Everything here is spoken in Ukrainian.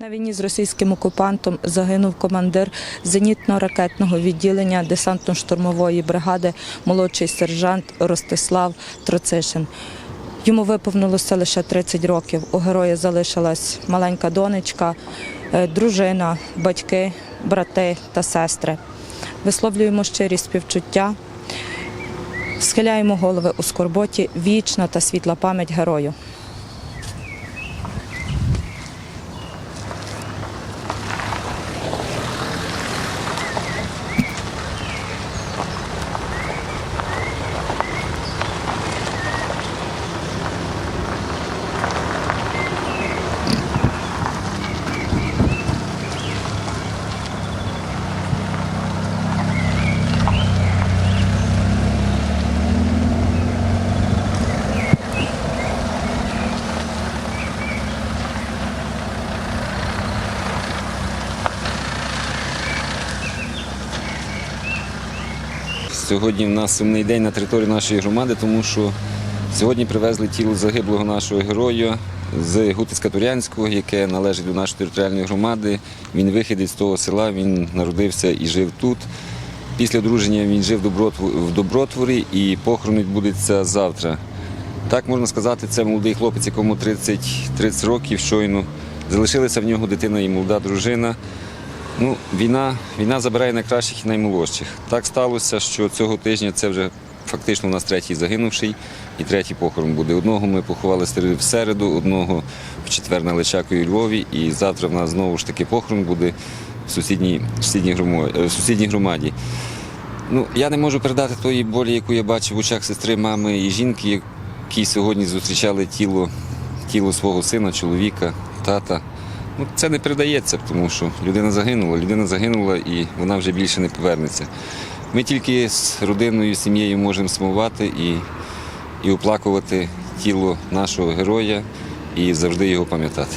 На війні з російським окупантом загинув командир зенітно-ракетного відділення десантно-штурмової бригади, молодший сержант Ростислав Троцишин. Йому виповнилося лише 30 років. У героя залишилась маленька донечка, е, дружина, батьки, брати та сестри. Висловлюємо щирі співчуття, схиляємо голови у скорботі, вічна та світла пам'ять герою. Сьогодні в нас сумний день на території нашої громади, тому що сьогодні привезли тіло загиблого нашого героя з Гутицька-Турянського, яке належить до нашої територіальної громади. Він вихідець з того села, він народився і жив тут. Після одруження він жив в Добротворі і похорон відбудеться завтра. Так можна сказати, це молодий хлопець, якому 30, 30 років щойно. Залишилася в нього дитина і молода дружина. Ну, війна, війна забирає найкращих і наймолодших. Так сталося, що цього тижня це вже фактично у нас третій загинувший і третій похорон буде. Одного ми поховали в середу, одного в четвер на Личакові у Львові, і завтра в нас знову ж таки похорон буде в сусідній, е, в сусідній громаді. Ну, я не можу передати тої болі, яку я бачив в очах сестри, мами і жінки, які сьогодні зустрічали тіло, тіло свого сина, чоловіка, тата. Ну, це не передається, тому що людина загинула, людина загинула і вона вже більше не повернеться. Ми тільки з родиною, сім'єю можемо смувати і, і оплакувати тіло нашого героя і завжди його пам'ятати.